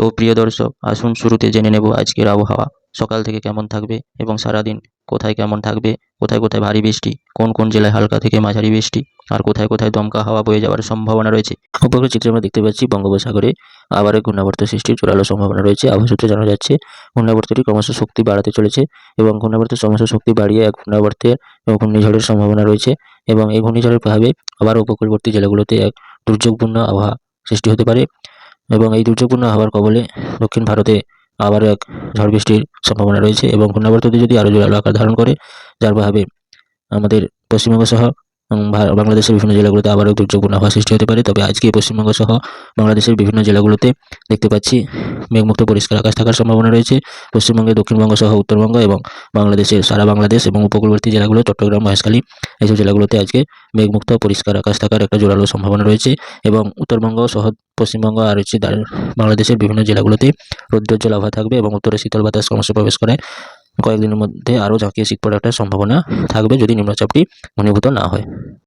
তো প্রিয় দর্শক, আসুন শুরুতে জেনে নেব আজকের আবহাওয়া। সকাল থেকে কেমন থাকবে এবং সারাদিন কোথায় কেমন থাকবে? কোথায় কোথায় ভারী বৃষ্টি? কোন কোন জেলায় হালকা থেকে মাঝারি বৃষ্টি? আর কোথায় কোথায় দমকা হাওয়া বয়ে যাওয়ার সম্ভাবনা রয়েছে? উপরের চিত্রে আমরা দেখতে পাচ্ছি বঙ্গোপসাগরে আবার এক ঘূর্ণাবর্ত সৃষ্টির জোরালো সম্ভাবনা রয়েছে। আবহাওয়া জানা যাচ্ছে, ঘূর্ণাবর্তটি ক্রমশ শক্তি বাড়াতে চলেছে এবং ঘূর্ণাবর্তের ক্রমশ শক্তি বাড়িয়ে এক ঘূর্ণাবর্তের ঘূর্ণিঝড়ের সম্ভাবনা রয়েছে এবং এই ঘূর্ণিঝড়ের প্রভাবে আবার উপকূলবর্তী জেলাগুলোতে এক দুর্যোগপূর্ণ আবহাওয়া সৃষ্টি হতে পারে। এবং এই দুর্যোগপূর্ণ হাওয়ার কবলে দক্ষিণ ভারতে আবারও এক ঝড় বৃষ্টির সম্ভাবনা রয়েছে এবং ঘূর্ণাবর্তটি যদি আরও জোরালো আকার ধারণ করে, যার প্রভাবে আমাদের পশ্চিমবঙ্গ সহ ভা- বাংলাদেশের বিভিন্ন জেলাগুলোতে আবারও দুর্যোগপূর্ণ আবহাওয়া সৃষ্টি হতে পারে। তবে আজকে পশ্চিমবঙ্গ সহ বাংলাদেশের বিভিন্ন জেলাগুলোতে দেখতে পাচ্ছি মেঘমুক্ত পরিষ্কার আকাশ থাকার সম্ভাবনা রয়েছে। পশ্চিমবঙ্গের দক্ষিণবঙ্গ সহ উত্তরবঙ্গ এবং বাংলাদেশের সারা বাংলাদেশ এবং উপকূলবর্তী জেলাগুলো, চট্টগ্রাম মহেশখালী এইসব জেলাগুলোতে আজকে মেঘমুক্ত পরিষ্কার আকাশ থাকার একটা জোরালো সম্ভাবনা রয়েছে এবং উত্তরবঙ্গ সহ পশ্চিমবঙ্গ আর হচ্ছে বাংলাদেশের বিভিন্ন জেলাগুলোতে রৌদ্রোজ্জ্বল আবহাওয়া থাকবে এবং উত্তরে শীতল বাতাস ক্রমশ প্রবেশ করে। কয়েকদিনের মধ্যে আরও ঝাঁকিয়ে শীত পড়ার একটা সম্ভাবনা থাকবে যদি নিম্নচাপটি ঘনীভূত না হয়।